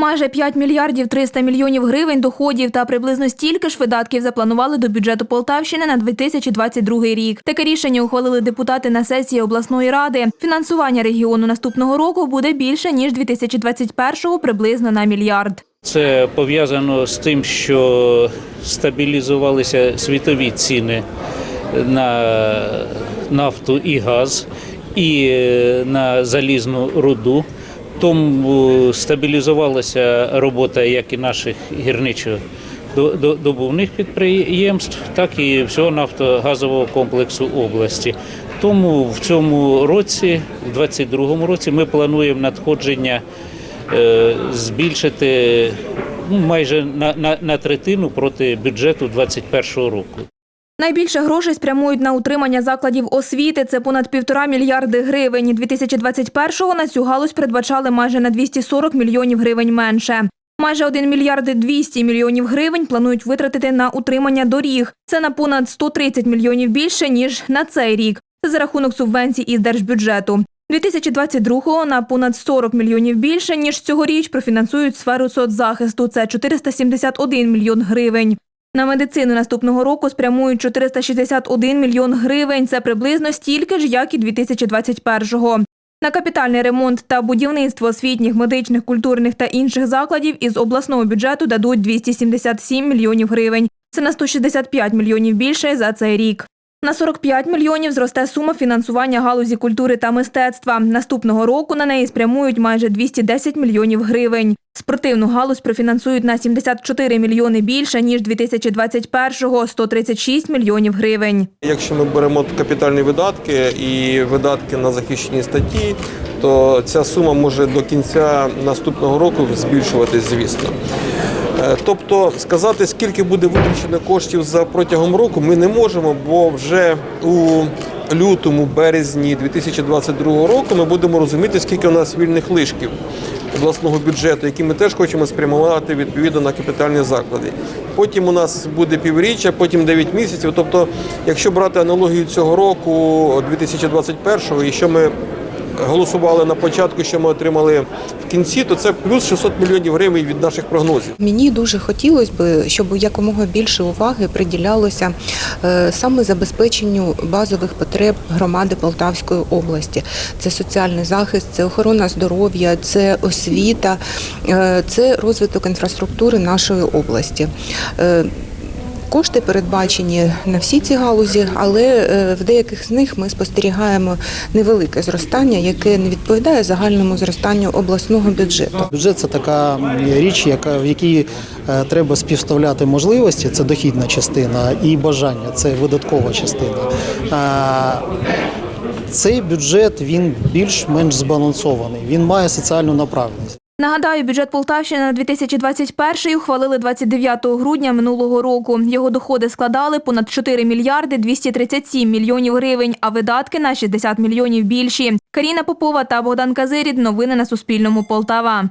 Майже 5 мільярдів 300 мільйонів гривень доходів та приблизно стільки ж видатків запланували до бюджету Полтавщини на 2022 рік. Таке рішення ухвалили депутати на сесії обласної ради. Фінансування регіону наступного року буде більше ніж 2021-го, приблизно на мільярд. Це пов'язано з тим, що стабілізувалися світові ціни на нафту і газ, і е, на залізну руду. Тому стабілізувалася робота як і наших гірничо-добувних підприємств, так і всього нафтогазового комплексу області. Тому в цьому році, в 2022 році, ми плануємо надходження е, збільшити ну, майже на, на, на третину проти бюджету 2021 року. Найбільше грошей спрямують на утримання закладів освіти. Це понад півтора мільярди гривень. 2021-го на цю галузь передбачали майже на 240 мільйонів гривень менше. Майже 1 мільярди 200 мільйонів гривень планують витратити на утримання доріг. Це на понад 130 мільйонів більше, ніж на цей рік. Це за рахунок субвенцій із держбюджету. 2022-го на понад 40 мільйонів більше, ніж цьогоріч профінансують сферу соцзахисту. Це 471 мільйон гривень. На медицину наступного року спрямують 461 мільйон гривень. Це приблизно стільки ж, як і 2021-го. На капітальний ремонт та будівництво освітніх, медичних, культурних та інших закладів із обласного бюджету дадуть 277 мільйонів гривень. Це на 165 мільйонів більше за цей рік. На 45 мільйонів зросте сума фінансування галузі культури та мистецтва. Наступного року на неї спрямують майже 210 мільйонів гривень. Спортивну галузь профінансують на 74 мільйони більше, ніж 2021-го – 136 мільйонів гривень. Якщо ми беремо капітальні видатки і видатки на захищені статті, то ця сума може до кінця наступного року збільшуватись, звісно. Е, Тобто сказати, скільки буде витрачено коштів за протягом року, ми не можемо, бо вже у лютому, березні 2022 року ми будемо розуміти, скільки у нас вільних лишків обласного бюджету, які ми теж хочемо спрямувати відповідно на капітальні заклади. Потім у нас буде півріччя, потім 9 місяців. Тобто, якщо брати аналогію цього року, 2021-го, і що ми голосували на початку, що ми отримали в кінці, то це плюс 600 мільйонів гривень від наших прогнозів. Мені дуже хотілося б, щоб якомога більше уваги приділялося е, саме забезпеченню базових потреб громади Полтавської області. Це соціальний захист, це охорона здоров'я, це освіта, е, це розвиток інфраструктури нашої області. Кошти передбачені на всі ці галузі, але е, в деяких з них ми спостерігаємо невелике зростання, яке не відповідає загальному зростанню обласного бюджету. Бюджет це така річ, яка в якій е, треба співставляти можливості, це дохідна частина, і бажання це видаткова частина. Цей бюджет він більш-менш збалансований. Він має соціальну направленість. Нагадаю, бюджет Полтавщини на 2021 ухвалили 29 грудня минулого року. Його доходи складали понад 4 мільярди 237 мільйонів гривень, а видатки на 60 мільйонів більші. Каріна Попова та Богдан Казирід. Новини на Суспільному. Полтава.